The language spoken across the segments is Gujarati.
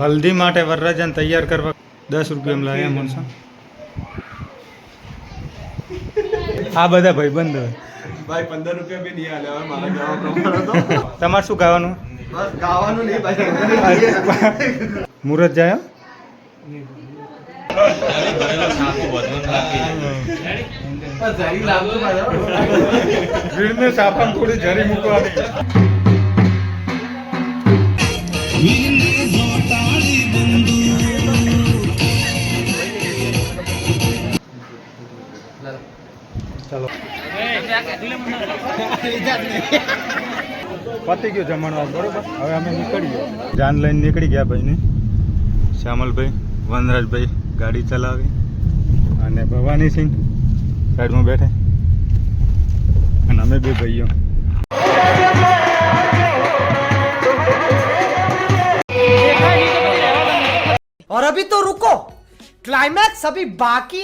હલ્દી માટે વરરાજાને તૈયાર કરવા દસ રૂપિયા લાવ્યા મળશે આ બધા ભાઈબંધ ભાઈ પંદર રૂપિયા બી નહીં આલે હવે મારા ગાવા પ્રમાણે તમારે શું ગાવાનું? બસ ગાવાનું નહીં ભાઈ. મુરત જાય? સાપામાં થોડી જરી મૂકવાની. પતી ગયો જમણવાર બરોબર હવે અમે નીકળીએ જાન લઈને નીકળી ગયા ભાઈને શ્યામલભાઈ વનરાજભાઈ ગાડી ચલાવી અને ભવાની સિંહ સાઈડમાં બેઠે અને અમે બે ભાઈઓ और अभी तो रुको क्लाइमैक्स अभी बाकी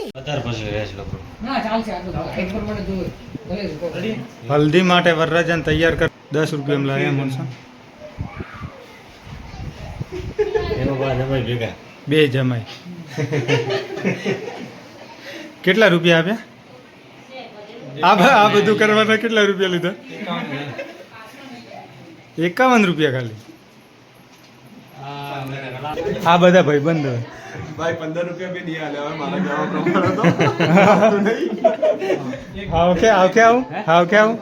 હલ્દી. માટે વરરાજાને તૈયાર કર દસ રૂપિયા લાવ્યા મળશે બે જમાઈ કેટલા રૂપિયા આપ્યા? આ આ બધું કરવાના કેટલા રૂપિયા લીધા? એકાવન રૂપિયા ખાલી. આ બધા ભાઈબંધ. ભાઈ પંદર રૂપિયા બી નહીં આલે હવે મારા કહેવા પ્રમાણે તો. હાવ કે હાવ કે આવું? હાવ કે આવું?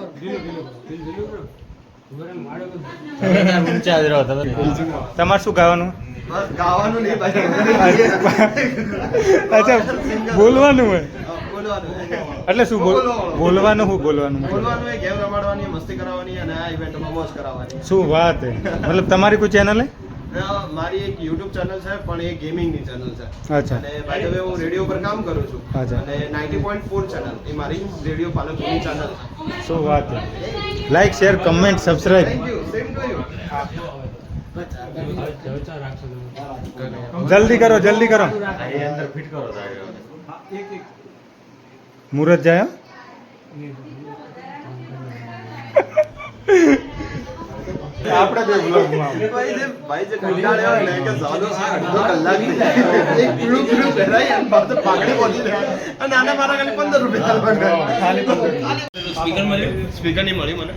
તમારે શું ગાવાનું? ગાવાનું અચ્છા બોલવાનું હોય. એટલે શું બોલવાનું શું બોલવાનું બોલવાનું ગેમ રમાડવાની મસ્તી કરાવવાની અને આ ઇવેન્ટમાં મોજ કરાવવાની. શું વાત હે? મતલબ તમારી કોઈ ચેનલ હે? મારી એક યુટ્યુબ ચેનલ છે પણ એ ગેમિંગની ચેનલ છે. અચ્છા. અને બાય ધ વે હું રેડિયો પર કામ કરું છું. અચ્છા. અને 90.4 ચેનલ એ મારી રેડિયો પાલનપુરની ચેનલ છે. શું વાત હે like share comment subscribe thank you same to you જલ્દી કરો જલ્દી કરો. મુરત જાય આપણે બે બ્લોગમાં ભાઈ જે ભાઈ જે કંટાળ્યો ને કે આ અડધો કલાક ગયો. એક પીળું પીળું પહેરાઈ અને પાછળ પાઘડી બોલી દે. અને આને મારા ખાલી 15 રૂપિયા આલવાના. સ્પીકર નહીં મળી મને.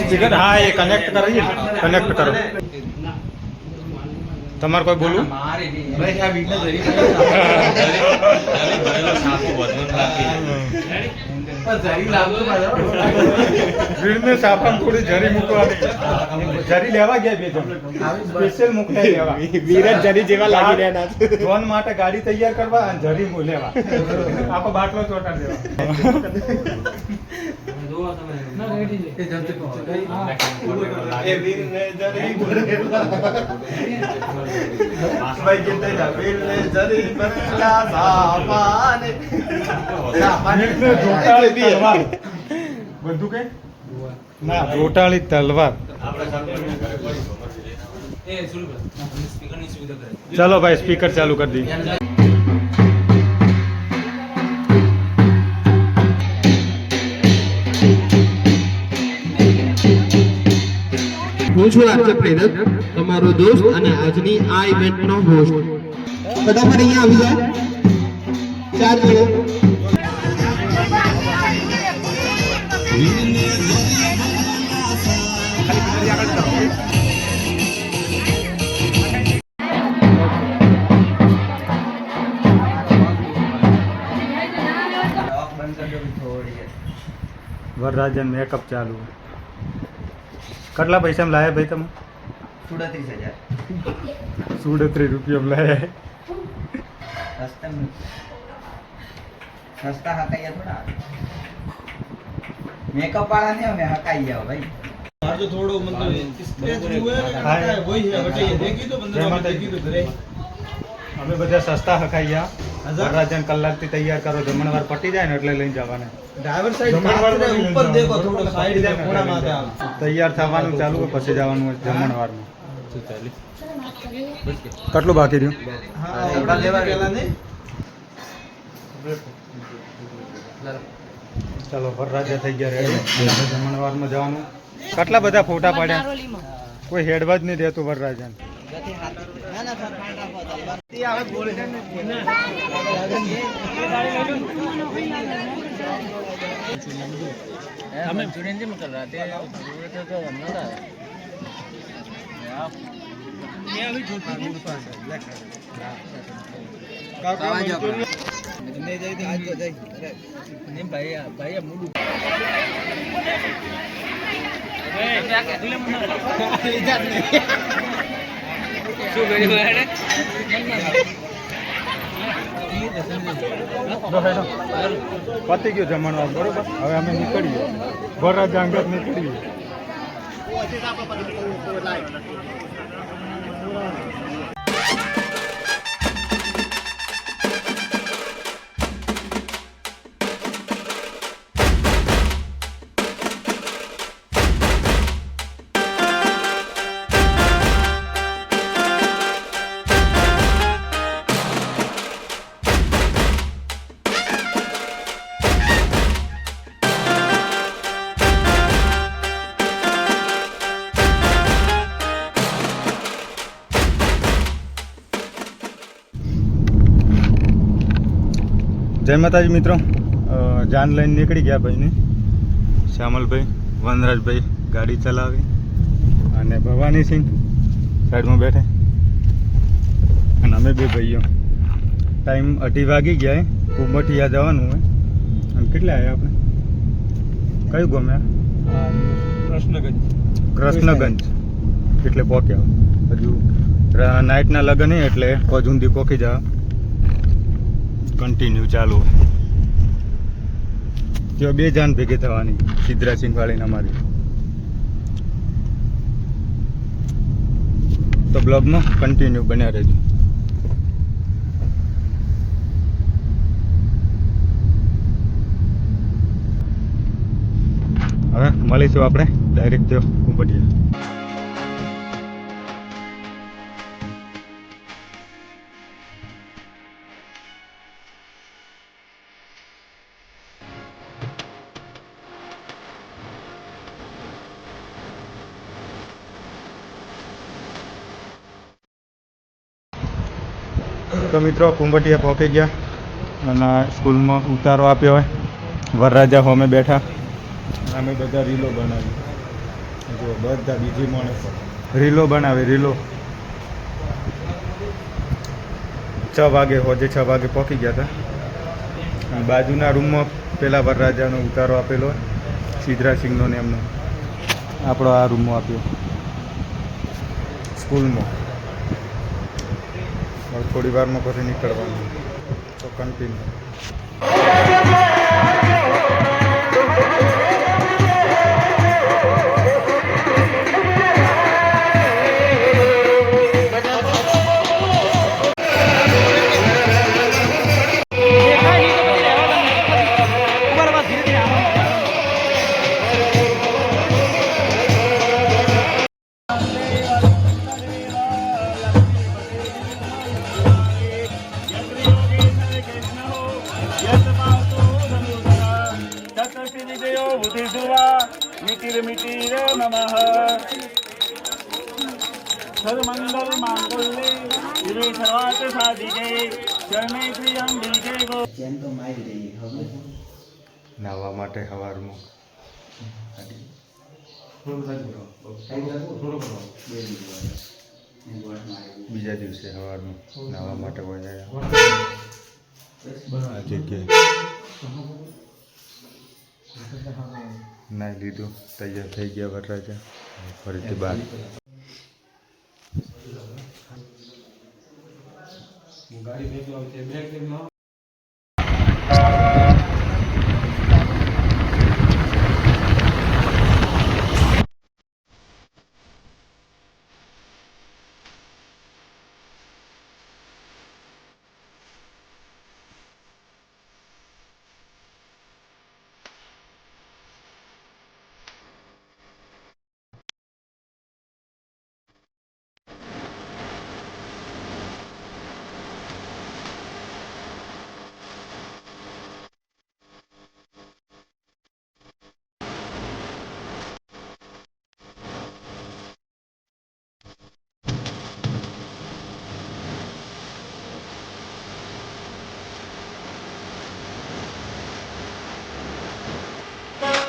સ્પીકર. હા એ કનેક્ટ કરીએ કનેક્ટ કરો. તમારે કોઈ બોલવું? ભાઈ આ વીકને સાપામાં થોડી જરી મૂકવાની. જરી લેવા ગયા બે જણ. સ્પેશિયલ મોકલાઈ લેવા. જરી જેવા લાગી રહ્યા ડ્રોન માટે ગાડી તૈયાર કરવા અને જરી લેવા. આપો બાટલો ચોટા દેવા. એ વીરને જરી ભરેલા. ભાઈ ગીત થઈ જા. વીરને જરી ભરેલા સાપાને. વીરને જોટાળી તલવાર બધું કે ના જોટાળી તલવાર ચલો ભાઈ, સ્પીકર ચાલુ કરી દી હું છું રાજ્ય પ્રેરક, તમારો દોસ્ત અને આજની આ ઇવેન્ટનો હોસ્ટ ફટાફટ અહીંયા આવી જાઓ. ચાર વરરાજન મેકઅપ ચાલુ. કેટલા પૈસા લાયા ભાઈ તમે? સુડત્રીસ હજાર. સુડત્રીસ રૂપિયા લાયા? સસ્તા હકાઈ ગયા થોડા મેકઅપ વાળા ને અમે હકાઈ ગયા. ભાઈ અમે બધા સસ્તા હકાઈ ગયા. વરરાજન કલાકથી તૈયાર કરો જમણવાર પટી જાય ને એટલે લઈને જવાના. ડ્રાઈવર જમણવાર સાઈડ ઉપર દેખો થોડો સાઈડ દે આમ. તૈયાર થવાનું ચાલુ હોય પછી જવાનું હોય જમણવારમાં. કેટલું બાકી રહ્યું? હા લેવા ગયેલા નહીં ચાલો વરરાજા થઈ ગયા રેડી જમણવારમાં જવાનું. કેટલા બધા ફોટા પાડ્યા? કોઈ હેડવા જ નહીં દેતું વરરાજાને. हमें इंश्योरेंस में कर रहा थे तो हम ना ये अभी छोटा पास है ब्लैक का का जो नहीं जाए तो आज तो जाए नहीं भाई भाई हम मुंडू ए क्या कहते हैं मुंडू इधर नहीं પતી ગયું જમણવાર બરોબર? હવે અમે નીકળીએ. વરરાજા અંગત નીકળીએ. જય માતાજી મિત્રો. જાન લઈને નીકળી ગયા ભાઈને શ્યામલભાઈ વનરાજભાઈ ગાડી ચલાવી અને ભવાની સિંહ સાઈડમાં બેઠે. અને અમે બે ભાઈઓ. ટાઈમ અઢી વાગી ગયા કુંભટિયા જવાનું હોય અને કેટલા આવ્યા આપણે? કયું ગમ્યા કૃષ્ણગંજ. કૃષ્ણગંજ. એટલે પહોંચ્યા હજુ નાઇટના લગ્ન એટલે પજુંદી પોકી જા કન્ટિન્યુ ચાલુ. જો બે જાન ભેગી થવાની સિદ્ધરાસિંહ વાળીને અમારી. તો બ્લોગમાં કન્ટિન્યુ બન્યા રહેજો. હવે મળીશું આપણે. ડાયરેક્ટ જો કુંભટિયા તો મિત્રો કુંભટિયા પહોંચી ગયા અને સ્કૂલમાં ઉતારો આપ્યો હોય. વરરાજા હોમે બેઠા. અમે બધા રીલો બનાવી. જો બધા બીજી માણસો રીલો બનાવે, રીલો. છ વાગે, હોજે છ વાગે પહોંચી ગયા હતા. બાજુના રૂમમાં પેલા વરરાજાનો ઉતારો આપેલો હોય. સિદ્ધરા સિંહનો ને એમનો. આપણો આ રૂમમાં આપ્યો. સ્કૂલમાં. હવે થોડી વારમાં ઘરે નીકળવાનું. તો કન્ટિન્યુ મિતિર્મિતિર નમઃ સર્વમંગલ માંગલ્ય શિવે સર્વાર્થ સાધિકે પ્રિયમ ત્રિયંબિકે ગો કેમ તો માઈ રહી હવે નાહવા માટે હવારમાં બીજા દિવસે સવારનું નાવા માટે આ જગ્યાએ નાહી લીધું. તૈયાર થઈ ગયા વરરાજા. ફરીથી બહાર ગાડી